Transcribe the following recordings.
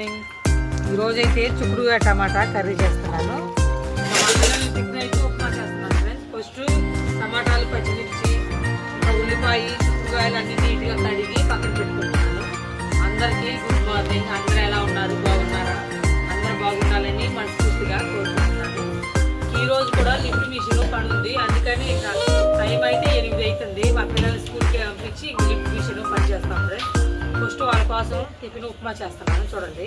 Morning. ఈరోజైతే చుక్కుడుగా టమాటా curry చేస్తున్నాను. ఇంకా అయితే ఉప్మా చేస్తున్నాను ఫ్రెండ్స్ ఫస్ట్ టమాటాలు పచ్చిమిర్చి ఉల్లిపాయ చుక్కుడుగాయలు అన్ని నీట్గా కడిగి పక్కన పెట్టుకుంటున్నాను. అందరికీ గుడ్ మార్నింగ్ అందరూ ఎలా ఉన్నారు? బాగున్నారా? అందరూ బాగుండాలని మనస్ఫూర్తిగా కోరుకుంటున్నాను. ఈరోజు కూడా లిఫ్ట్ మిషన్ పని ఉంది. అందుకని టైం అయితే ఎనిమిది అవుతుంది. మా పిల్లలు స్కూల్కి పంపించి ఇంక లిఫ్ట్ మిషన్ పని చేస్తాం ఫ్రెండ్స్ ఫస్ట్ వాళ్ళ కోసం టిఫిన్ ఉప్మా చేస్తున్నాను చూడండి.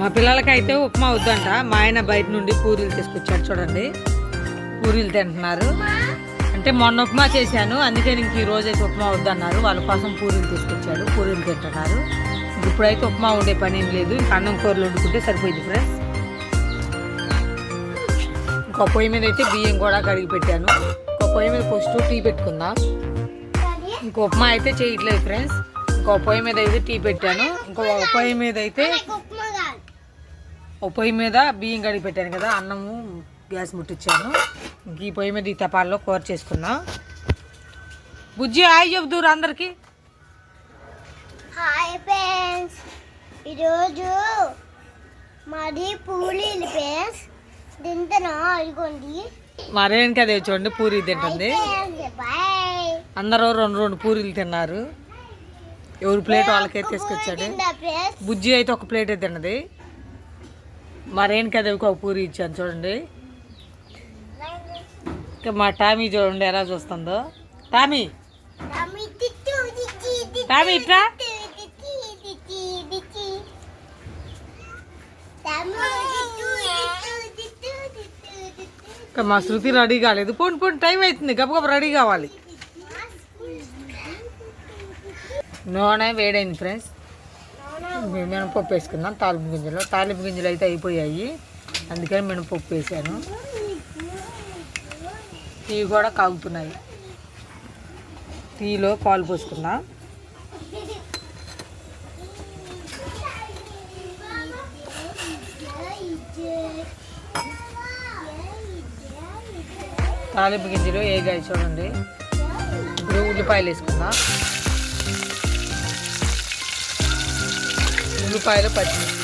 మా పిల్లలకైతే ఉప్మా వద్దంట. మా ఆయన బయట నుండి పూరీలు తీసుకొచ్చాడు చూడండి. పూరీలు తింటున్నారు. అంటే మొన్న ఉప్మా చేశాను అందుకే ఇంక ఈ రోజైతే అయితే ఉప్మా వద్దన్నారు. వాళ్ళ కోసం పూరీలు తీసుకొచ్చాడు పూరీలు తింటున్నారు. ఇప్పుడైతే ఉప్మా ఉండే పని ఏం లేదు ఇంకా అన్నం కూరలు వండుకుంటే సరిపోయింది ఫ్రెండ్స్ ఒక పొయ్యి మీద అయితే బియ్యం కూడా కడిగి పెట్టాను. ఒక పొయ్యి మీద ఫస్ట్ టీ పెట్టుకుందాం? ఇంకో ఉప్మా అయితే చేయట్లేదు ఫ్రెండ్స్. ఇంకో పొయ్యి మీద అయితే టీ పెట్టాను. ఇంకో పొయ్యి మీద అయితే ఒక పొయ్యి మీద బియ్యం కడిగి పెట్టాను కదా అన్నము గ్యాస్ ముట్టించాను ఇంక ఈ పొయ్యి మీద ఈ తపాల్లో కూర చేసుకున్నా. బుజ్జి హాయ్ చెబుతురు అందరికి. Hi friends. ఈరోజు మాది పూలీలు ఫ్రెండ్స్. మరేం కదా చూడండి పూరి తింటుంది. అందరూ రెండు రెండు పూరీలు తిన్నారు. ఎవరు ప్లేట్ వాళ్ళకే తీసుకొచ్చాడు? బుజ్జి అయితే ఒక ప్లేటే తిన్నది. మరేం కదా ఒక పూరి ఇచ్చాను చూడండి. ఇంకా మా టామీ చూడండి ఎలా చూస్తుందో. టామీ. టామీ ఇట్రా. ఇంకా మా శృతి రెడీ కాలేదు. పోండి పోండి టైం అవుతుంది గబగబ రెడీ కావాలి. నూనె వేడైంది ఫ్రెండ్స్. మినపప్పు వేసుకుందాం. తాలింపు గింజలు. తాలింపు గింజలు అయితే అయిపోయాయి. అందుకని మినపప్పు వేసాను. టీ కూడా కాగుతున్నాయి. టీలో పాలు పోసుకుందాం. తాలింపు గింజలు ఏగాయి చూడండి. ఇప్పుడు ఉల్లిపాయలు వేసుకుందాం. ఉల్లిపాయలు పచ్చిమిర్చి.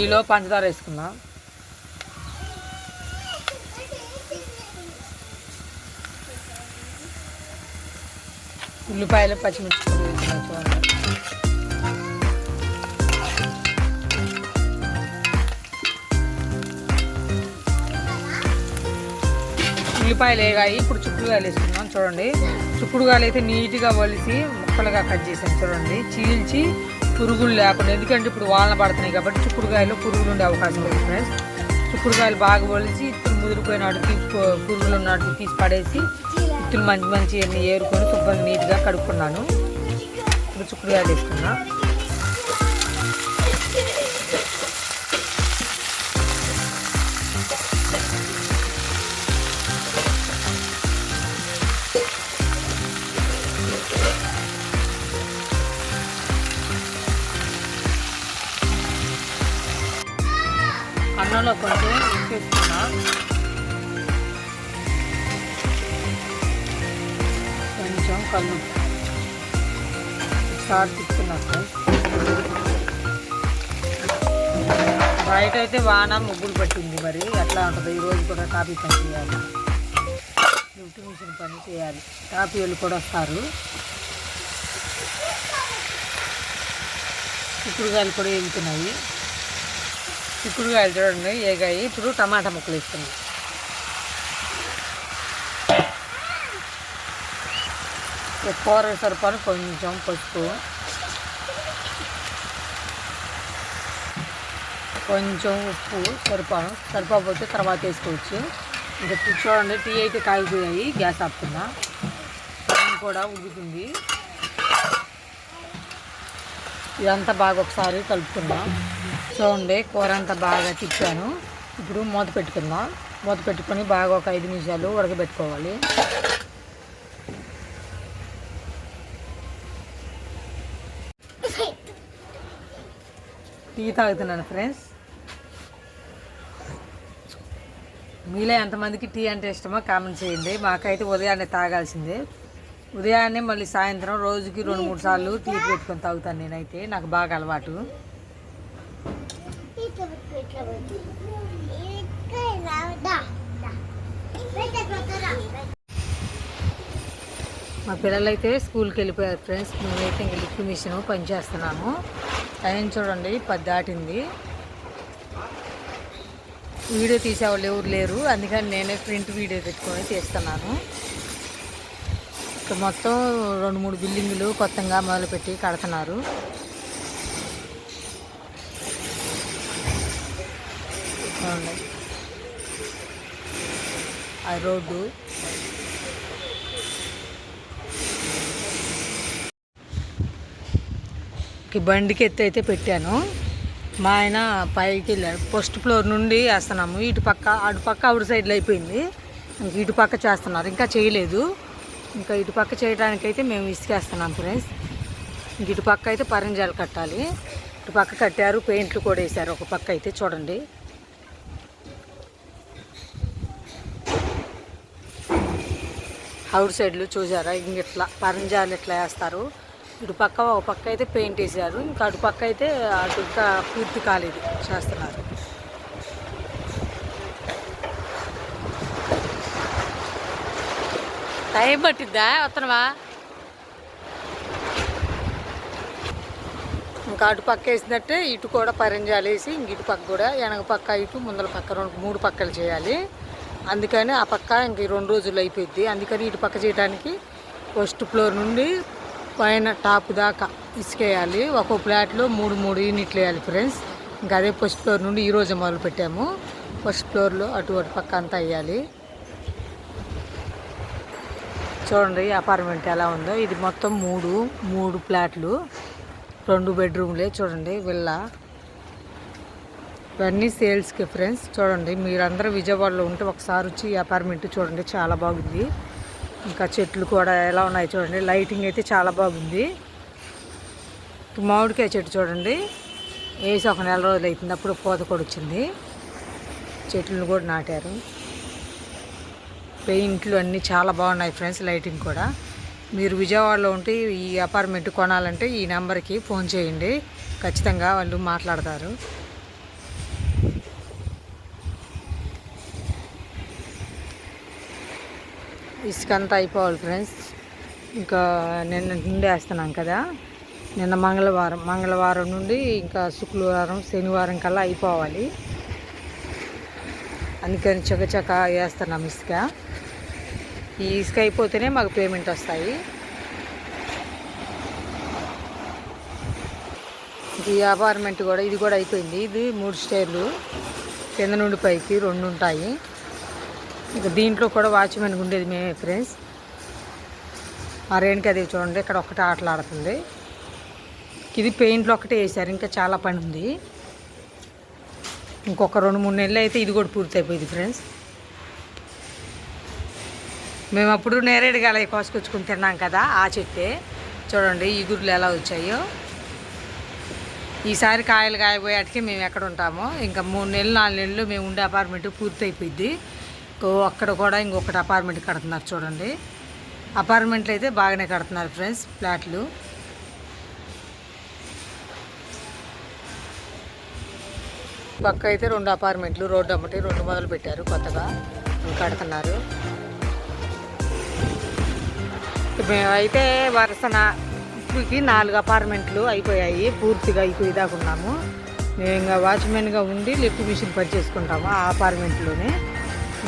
టీలో పంచదార వేసుకుందాం. ఉల్లిపాయలు పచ్చిమిర్చి ఉల్లిపాయలు వేగాయి. ఇప్పుడు చుక్కుడుగాయలు వేసుకున్నాం చూడండి. చుక్కుడుగాయలు అయితే నీట్గా వలిసి ముక్కలుగా కట్ చేసాం చూడండి. చీల్చి పురుగులు లేకుండా ఎందుకంటే ఇప్పుడు వాన పడుతున్నాయి కాబట్టి చిక్కుడుకాయలో పురుగులు ఉండే అవకాశం లేదు ఫ్రెండ్స్ చిక్కుడుకాయలు బాగా వలిసి ఇత్తులు ముదిరిపోయినట్టు పురుగులు ఉన్నట్టు తీసి పడేసి ఇత్తులు మంచి మంచి ఏరుకొని శుభ్రంగా నీట్గా కడుక్కున్నాను. ఇప్పుడు చిక్కుడుకాయలు వేసుకున్నా. అన్నంలో కొంచెం ఉప్పు కొంచెం కళ్ళు స్టార్ట్ తిప్పుకున్నా బయట అయితే వాన ముగ్గులు పట్టింది మరి. ఎట్లా ఉంటుంది ఈరోజు కూడా కాపీ పని చేయాలి. లిఫ్ట్ మిషన్ పని చేయాలి. కాపీ వాళ్ళు కూడా వస్తారు. చిక్కుడుగాయలు కూడా వెళ్తున్నాయి చిక్కుడుగాయలు చూడండి ఏగాయి ఇప్పుడు టమాటా ముక్కలు వేసుకుందాం. కూర సరిపడ కొంచెం పసుపు. కొంచెం ఉప్పు సరిపడం. సరిపోతే తర్వాత వేసుకోవచ్చు. ఇంకా చూడండి టీ అయితే కాగిపోయాయి. గ్యాస్ ఆపుతున్నా. కూడా ఉడుకుతుంది. ఇదంతా బాగా ఒకసారి కలుపుతున్నాం. చూడండి కూర అంతా బాగా తిప్పాను. ఇప్పుడు మూత పెట్టుకుందాం. మూత పెట్టుకొని బాగా ఒక ఐదు నిమిషాలు ఉడకబెట్టుకోవాలి. టీ తాగుతున్నాను ఫ్రెండ్స్. మీలో ఎంతమందికి టీ అంటే ఇష్టమో కామెంట్ చేయండి. మాకైతే ఉదయాన్నే తాగాల్సిందే. ఉదయాన్నే మళ్ళీ సాయంత్రం రోజుకి రెండు మూడు సార్లు టీ పెట్టుకొని తాగుతాను నేనైతే. నాకు బాగా అలవాటు. మా పిల్లలు అయితే మా పిల్లలైతే స్కూల్కి వెళ్ళిపోయారు ఫ్రెండ్స్. మేమైతే ఇంక లిక్విడ్ మిషన్ పనిచేస్తున్నాము టైం చూడండి పది దాటింది. వీడియో తీసేవాళ్ళు ఎవరు లేరు. అందుకని నేనే ప్రింట్ వీడియో పెట్టుకొని తీస్తున్నాను. ఇక మొత్తం రెండు మూడు బిల్డింగులు కొత్తగా మొదలుపెట్టి కడుతున్నారు చూడండి ఆ రోడ్డు. బండికి ఎత్తి అయితే పెట్టాను. మా ఆయన పైకి వెళ్ళాడు. ఫస్ట్ ఫ్లోర్ నుండి వేస్తున్నాము. ఇటు పక్క అటు పక్క అవుట్ సైడ్లో అయిపోయింది. ఇంక ఇటు పక్క చేస్తున్నారు. ఇంకా చేయలేదు. ఇంకా ఇటు పక్క చేయడానికైతే మేము ఇసుకేస్తున్నాం ఫ్రెండ్స్. ఇంక ఇటు పక్క అయితే పరంజాలు కట్టాలి. ఇటు పక్క కట్టారు పెయింట్లు కూడా వేశారు. ఒక పక్క అయితే చూడండి. అవుట్ సైడ్లు చూసారా? ఇంకెట్లా పరంజాలు ఇట్లా వేస్తారు. ఇటు పక్క ఒక పక్క అయితే పెయింట్ వేసారు. ఇంకా అటు పక్క అయితే అటు ఇంకా పూర్తి కాలేదు చేస్తున్నారు టైం పట్టిద్దా వస్తున్నావా ఇంకా అటు పక్క వేసినట్టే ఇటు కూడా పరంజాలు వేసి ఇంక ఇటు పక్క కూడా వెనక పక్క ఇటు ముందల పక్క రెండు మూడు పక్కలు చేయాలి. అందుకని ఆ పక్క ఇంక ఈ రెండు రోజులు అయిపోయింది అందుకని ఇటు పక్క చేయడానికి ఫస్ట్ ఫ్లోర్ నుండి పైన టాప్ దాకా ఇసుకేయాలి. ఒక్కో ఫ్లాట్లో మూడు మూడు యూనిట్లు వేయాలి ఫ్రెండ్స్. ఇంకా అదే ఫస్ట్ ఫ్లోర్ నుండి ఈ మొదలు పెట్టాము ఫస్ట్ ఫ్లోర్లో అటు అటు పక్క అంతా వేయాలి. చూడండి అపార్ట్మెంట్ ఎలా ఉందో. ఇది మొత్తం మూడు మూడు ఫ్లాట్లు. రెండు బెడ్రూమ్లే చూడండి విల్లా. ఇవన్నీ సేల్స్కి ఫ్రెండ్స్. చూడండి మీరందరూ విజయవాడలో ఉంటే ఒకసారి వచ్చి ఈ అపార్ట్మెంట్ చూడండి చాలా బాగుంది. ఇంకా చెట్లు కూడా ఎలా ఉన్నాయి చూడండి లైటింగ్ అయితే చాలా బాగుంది. మామిడికాయ చెట్టు చూడండి వేసి ఒక నెల రోజులు అవుతుంది అప్పుడు పూత కూడా వచ్చింది. చెట్లను కూడా నాటారు. పెయింట్లు అన్నీ చాలా బాగున్నాయి ఫ్రెండ్స్ లైటింగ్ కూడా. మీరు విజయవాడలో ఉంటే ఈ అపార్ట్మెంట్ కొనాలంటే ఈ నెంబర్కి ఫోన్ చేయండి ఖచ్చితంగా వాళ్ళు మాట్లాడతారు. ఇసుక అంతా అయిపోవాలి ఫ్రెండ్స్. ఇంకా నిన్న నుండి వేస్తున్నాం కదా. నిన్న మంగళవారం మంగళవారం నుండి ఇంకా శుక్రవారం శనివారం కల్లా అయిపోవాలి. అందుకని చకచక వేస్తున్నాం ఇసుక. ఈ ఇసుక అయిపోతేనే మాకు పేమెంట్ వస్తాయి. ఈ అపార్ట్మెంట్ కూడా ఇది కూడా అయిపోయింది. ఇది మూడు స్టేర్లు కింద నుండి పైకి రెండు ఉంటాయి. ఇంకా దీంట్లో కూడా వాచ్మెన్ ఉండేది మేమే ఫ్రెండ్స్. ఆ రేణుకి అది చూడండి ఇక్కడ ఒకటి ఆటలాడుతుంది. ఇది పెయింట్లు ఒకటే వేసారు ఇంకా చాలా పని ఉంది. ఇంకొక రెండు మూడు నెలలు అయితే ఇది కూడా పూర్తి అయిపోయింది ఫ్రెండ్స్. మేము అప్పుడు నేరేడు గల కోసుకొచ్చుకుని తిన్నాం కదా ఆ చెట్టే. చూడండి ఈగుర్లు ఎలా వచ్చాయో. ఈసారి కాయలు కాయబోయేటికి మేము ఎక్కడ ఉంటామో. ఇంకా మూడు నెలలు నాలుగు నెలలు మేము ఉండే అపార్ట్మెంట్ పూర్తి అయిపోయింది అక్కడ కూడా ఇంకొకటి అపార్ట్మెంట్ కడుతున్నారు చూడండి. అపార్ట్మెంట్లు అయితే బాగానే కడుతున్నారు ఫ్రెండ్స్ ఫ్లాట్లు పక్క అయితే రెండు అపార్ట్మెంట్లు రోడ్డు అమ్మటి రెండు మొదలు పెట్టారు కొత్తగా. కడుతున్నారు. మేమైతే వరుసన ఇప్పటికి నాలుగు అపార్ట్మెంట్లు అయిపోయాయి పూర్తిగా అయిపోయి దాకా ఉన్నాము. మేము ఇంకా వాచ్మెన్గా ఉండి లిఫ్ట్ మిషన్ పని చేసుకుంటాము ఆ అపార్ట్మెంట్లోనే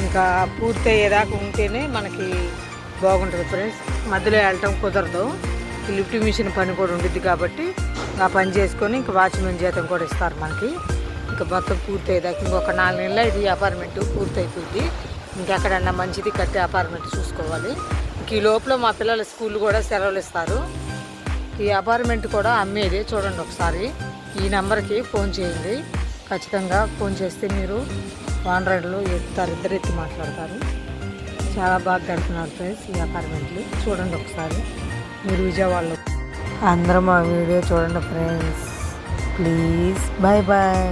ఇంకా పూర్తి అయ్యేదాకా ఉంటేనే మనకి బాగుంటుంది ఫ్రెండ్స్ మధ్యలో వెళ్ళటం కుదరదు. ఈ లిఫ్ట్ మిషన్ పని కూడా ఉండిద్ది కాబట్టి ఆ పని చేసుకొని ఇంకా వాచ్మెన్ జీతం కూడా ఇస్తారు మనకి. ఇంకా మొత్తం పూర్తి అయ్యేదాకా ఇంకొక నాలుగు నెలలు ఇది అపార్ట్మెంట్ పూర్తి అయిపోయింది ఇంకెక్కడన్నా మంచిది కట్టే అపార్ట్మెంట్ చూసుకోవాలి. ఇంక ఈ లోపల మా పిల్లల స్కూల్ కూడా సెలవులు ఇస్తారు. ఈ అపార్ట్మెంట్ కూడా అమ్మేది చూడండి ఒకసారి. ఈ నెంబర్కి ఫోన్ చేయండి. ఖచ్చితంగా ఫోన్ చేస్తే మీరు వానరైడ్లు ఎత్తుతారు ఇద్దరు ఎత్తి మాట్లాడతారు. చాలా బాగా గడుపుతున్నారు ఫ్రెండ్స్ ఈ అపార్ట్మెంట్లు చూడండి ఒకసారి. మీరు విజయవాడలో అందరూ మా వీడియో చూడండి ఫ్రెండ్స్. ప్లీజ్. Bye bye